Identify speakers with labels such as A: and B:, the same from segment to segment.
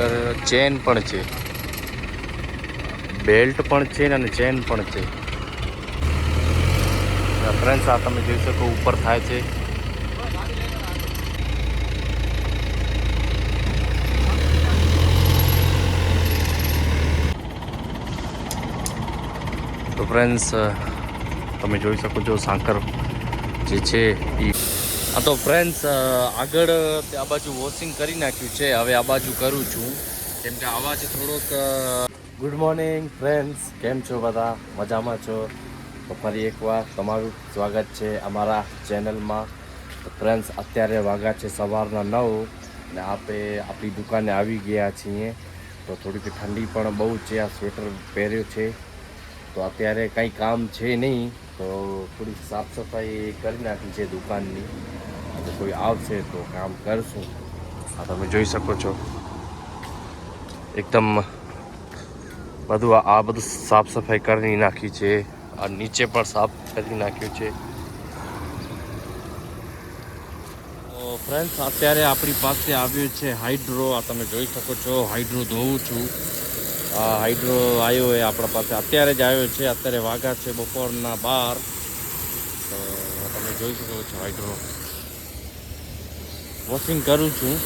A: આગળ ચેન પણ છે. બેલ્ટ પણ છે અને ચેન પણ છે. ફ્રેન્ડ્સ, આ તમે જોઈ શકો, ઉપર થાય છે. તો ફ્રેન્ડ્સ, તમે જોઈ શકો છો, સાંકર જે છે એ હા તો ફ્રેન્ડ્સ આગળ આ બાજુ વોશિંગ કરી નાખ્યું છે. હવે આ બાજુ કરું છું. કેમ કે અવાજ થોડોક ગુડ મોર્નિંગ ફ્રેન્ડ્સ કેમ છો બધા? મજામાં છો? તો ફરી એકવાર તમારું સ્વાગત છે અમારા ચેનલમાં તો ફ્રેન્ડ્સ અત્યારે વાગ્યા છે સવારના નવ અને આપે આપણી દુકાને આવી ગયા છીએ. તો થોડીક ઠંડી પણ બહુ છે, આ સ્વેટર પહેર્યો છે. તો અત્યારે કંઈ કામ છે નહીં. તો થોડીક સાફ સફાઈ કરી નાખી છે દુકાનની. તો કોઈ આવશે તો કામ કરશું. આ તમે જોઈ શકો છો. એકદમ બધું આ- બધું સાફ સફાઈ કરી નાખી છે આ નીચે પણ સાફ કરી નાખ્યું છે. તો ફ્રેન્ડ્સ અત્યારે આપણી પાસે આવ્યું છે હાઇડ્રો આ તમે જોઈ શકો છો હાઇડ્રો ધોઉં છું. હાઇડ્રો આવ્યો એ આપણા પાસે. અત્યારે જ આવ્યો છે. અત્યારે વાઘા છે બપોરના બાર. તો તમે જોઈ શકો છો હાઇડ્રો વોશિંગ કરું છું.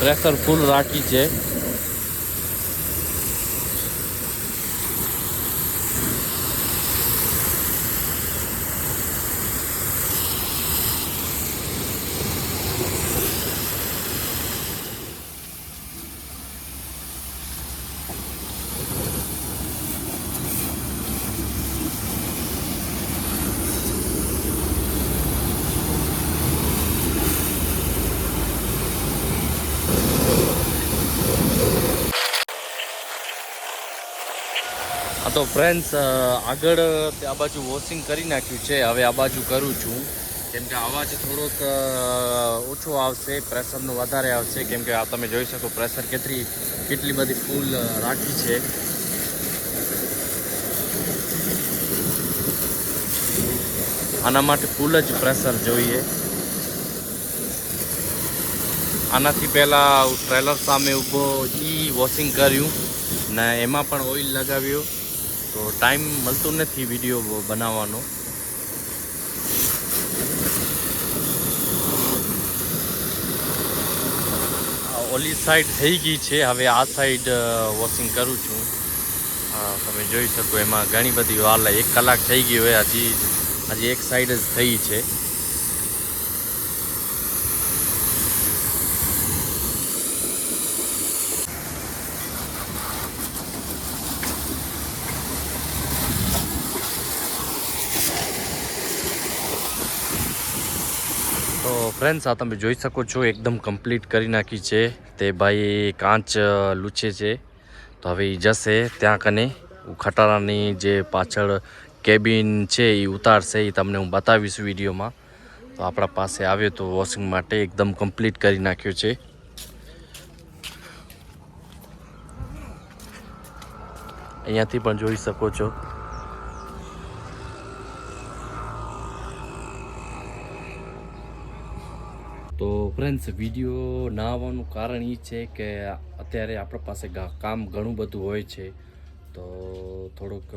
A: પ્રેશર ફૂલ રાખી છે. તો ફ્રેન્ડ્સ આગળ આ બાજુ વોશિંગ કરી નાખ્યું છે. હવે આ બાજુ કરું છું. કેમ કે અવાજ થોડોક ઓછો આવશે પ્રેશરનું વધારે આવશે. કેમ કે આ તમે જોઈ શકો પ્રેશર કેટલી કેટલી બધી ફૂલ રાખી છે. આના માટે ફૂલ જ પ્રેશર જોઈએ. આનાથી પહેલાં ટ્રેલર સામે ઊભો એ વોશિંગ કર્યું ને એમાં પણ ઓઇલ લગાવ્યું. તો ટાઈમ મળતો નથી વીડિયો બનાવવાનો. ઓલી સાઈડ થઈ ગઈ છે, હવે આ સાઈડ વોશિંગ કરું છું. તમે જોઈ શકો, એમાં ઘણી બધી વાર એક કલાક થઈ ગઈ હોય, હજી હજી એક સાઈડ જ થઈ છે તો ફ્રેન્ડ્સ આ તમે જોઈ શકો છો, એકદમ કમ્પ્લીટ કરી નાખી છે. તે ભાઈ કાંચ લૂછે છે. તો હવે એ જશે ત્યાં કને. ખટારાની જે પાછળ કેબિન છે એ ઉતારશે. એ તમને હું બતાવીશ વિડીયોમાં. તો આપણા પાસે આવ્યો તો વોશિંગ માટે એકદમ કમ્પ્લીટ કરી નાખ્યો છે. અહીંયાથી પણ જોઈ શકો છો. તો ફ્રેન્ડ્સ વીડિયો ના આવવાનું કારણ એ છે કે અત્યારે આપણા પાસે કામ ઘણું બધું હોય છે. તો થોડોક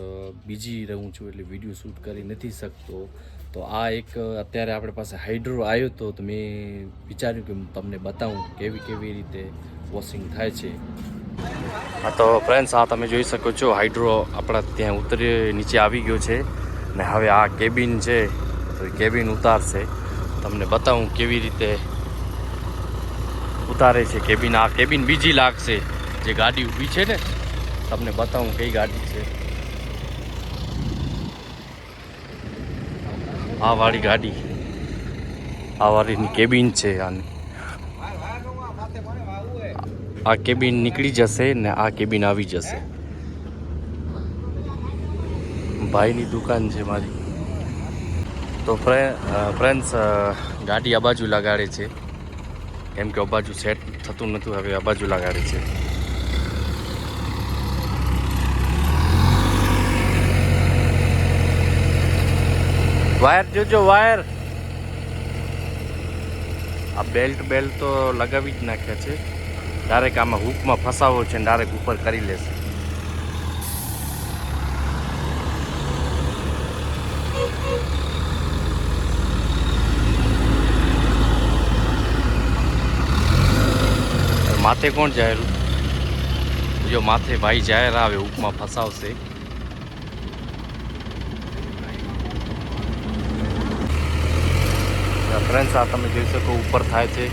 A: બીજી રહું છું એટલે વીડિયો શૂટ કરી નથી શકતો. તો આ એક અત્યારે આપણી પાસે હાઇડ્રો આવ્યો તો તો મેં વિચાર્યું કે હું તમને બતાવું કેવી કેવી રીતે વોશિંગ થાય છે. હા, તો ફ્રેન્ડ્સ આ તમે જોઈ શકો છો હાઇડ્રો આપણા ત્યાં ઉતરી, નીચે આવી ગયો છે. ને હવે આ કેબિન છે, તો કેબિન ઉતારશે. તમને બતાવું કેવી રીતે ઉતારે છે કેબિન. આ કેબિન બીજી લાગશે જે ગાડી ઊભી છે ને, તમને બતાવું કઈ ગાડી છે. આ વાળી ગાડી. આ વાળીની કેબિન છે આની. આ કેબિન નીકળી જશે ને આ કેબિન આવી જશે. ભાઈની દુકાન છે મારી. તો ફ્રેન્ડ્સ ગાડી આ બાજુ લગાડે છે. કેમ કે આ બાજુ સેટ થતું નથી હવે આ બાજુ લગાડે છે. વાયર જોજો વાયર આ બેલ્ટ બેલ્ટ તો લગાવી જ નાખ્યા છે. ડાયરેક્ટ આમાં હૂકમાં ફસાવો છે ડાયરેક્ટ ઉપર કરી લેશે. માથે કોણ જાહેરું જો માથે ભાઈ જાહેર આવે હૂકમાં ફસાવશે. ફ્રેન્ડ્સ આ તમે જોઈ શકો, ઉપર થાય છે.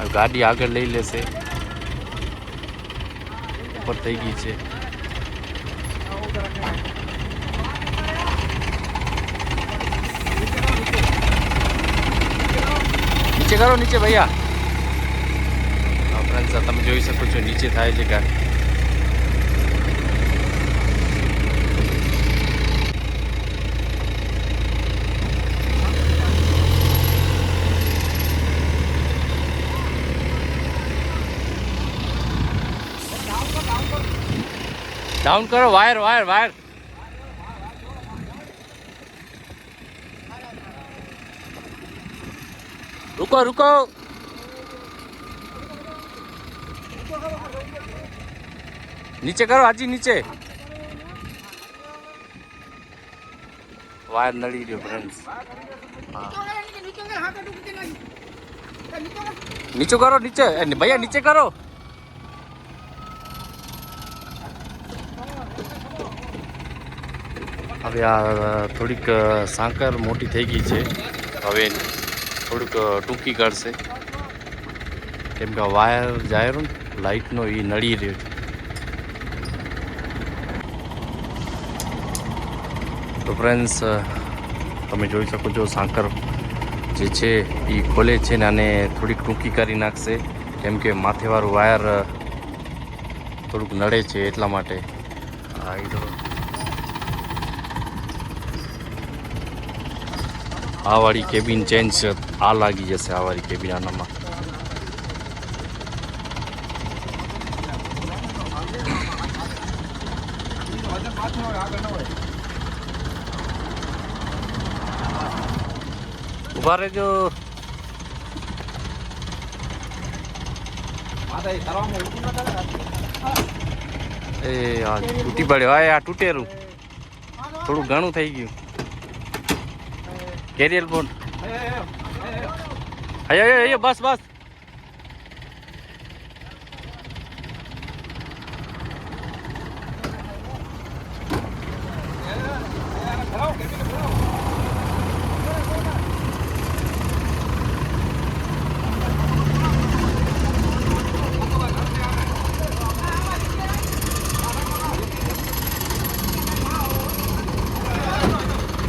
A: આ ગાડી આગળ લઈ લેશે. ઉપર થઈ ગઈ છે. નીચે કરો, નીચે ભૈયા. ફ્રેન્ડ્સ તમે જોઈ શકો છો, નીચે થાય છે ગાડી ડાઉન કરો વાયર વાયર વાયર રૂકો રૂકો નીચે કરો હાજી નીચે. વાયર નડી રહ્યો ફ્રેન્ડ્સ નીચે કરો નીચે. ભૈયા નીચે કરો. હવે આ થોડીક સાંકર મોટી થઈ ગઈ છે. હવે થોડુંક ટૂંકી કરશે. કેમ કે વાયર જાયરો ને લાઇટનો એ નડી રહ્યો છે. તો ફ્રેન્ડ્સ તમે જોઈ શકો છો સાંકર જે છે એ ખોલે છે ને આને થોડીક ટૂંકી કરી નાખશે. કેમ કે માથેવાળું વાયર થોડુંક નડે છે એટલા માટે. આ ઈ તો. આ વાળી કેબિન ચેન્જ આ લાગી જશે આ વાળી કેબિન આનામાં ઊભા જો એ હા તૂટી પડ્યો હા આ તૂટેલું થોડું ઘણું થઈ ગયું કેરિયર બોન અયો અહીંયા બસ બસ Hello, give me the blow.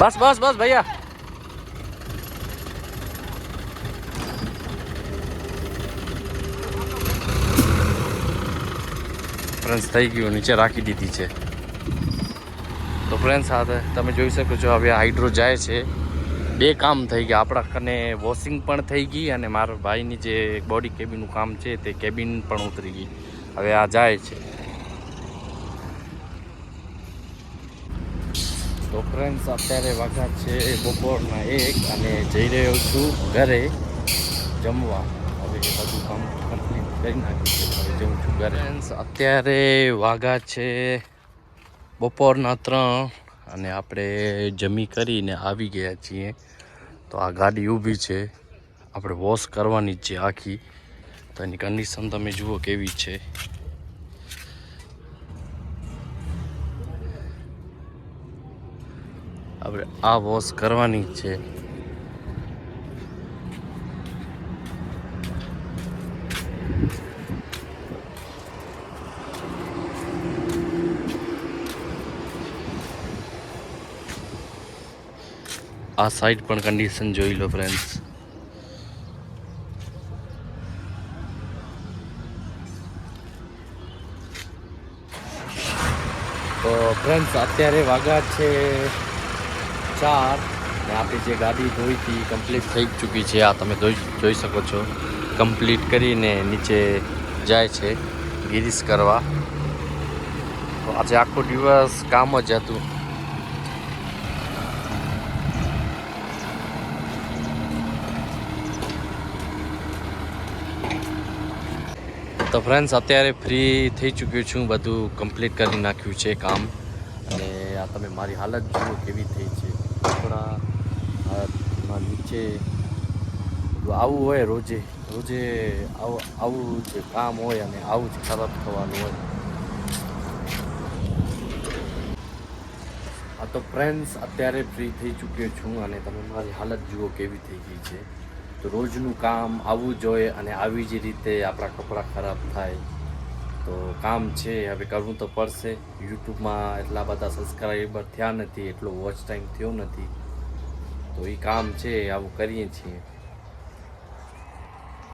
A: બસ બસ બસ, ભૈયા. ફ્રેન્ડ્સ થઈ ગયું, નીચે રાખી દીધી છે. તો ફ્રેન્ડ્સ સાથે તમે જોઈ શકો છો, હવે હાઇડ્રો જાય છે. બે કામ થઈ ગયા. આપણા કને વોશિંગ પણ થઈ ગઈ અને મારા ભાઈની જે બોડી કેબિનનું કામ છે, તે કેબિન પણ ઉતરી ગઈ. હવે આ જાય છે. તો ફ્રેન્ડ્સ અત્યારે વાઘા છે બપોરના એક અને જઈ રહ્યો છું ઘરે જમવા. હવે બધું કામ કમ્પ્લીટ કરી નાખ્યું છે. હવે જઉં છું ઘરે. ફ્રેન્ડ્સ અત્યારે વાગા છે બપોરના ત્રણ અને આપણે જમી કરીને આવી ગયા છીએ. તો આ ગાડી ઊભી છે. આપણે વોશ કરવાની જ છે આખી. તો એની કન્ડિશન તમે જુઓ કેવી છે. આપણે આ વોશ કરવાની છે. આ સાઈડ પણ કન્ડિશન જોઈ લો ફ્રેન્ડ્સ તો ફ્રેન્ડ્સ અત્યારે વાગા છે ચાર ને આપણી જે ગાડી ધોઈ હતી કમ્પ્લીટ થઈ ચૂકી છે. આ તમે જોઈ શકો છો. કમ્પ્લીટ કરીને નીચે જાય છે ગિરીશ કરવા. તો આજે આખો દિવસ કામ જ હતું. તો ફ્રેન્ડ્સ અત્યારે ફ્રી થઈ ચૂક્યો છું. બધું કમ્પ્લીટ કરી નાખ્યું છે કામ. અને આ તમે મારી હાલત જુઓ કેવી થઈ આ નીચે આવું હોય રોજે રોજે આવું જ કામ હોય અને આવું જ ખરાબ થવાનું હોય. આ તો ફ્રેન્ડ્સ અત્યારે ફ્રી થઈ ચૂક્યો છું અને તમે મારી હાલત જુઓ કેવી થઈ ગઈ છે. તો રોજનું કામ આવવું જોઈએ અને આવી જ રીતે આપણા કપડાં ખરાબ થાય. તો કામ છે, હવે કરવું તો પડશે. યુટ્યુબમાં એટલા બધા સબસ્ક્રાઈબર થયા નથી, એટલો વોચ ટાઈમ થયો નથી. તો એ કામ છે આવું કરીએ છીએ.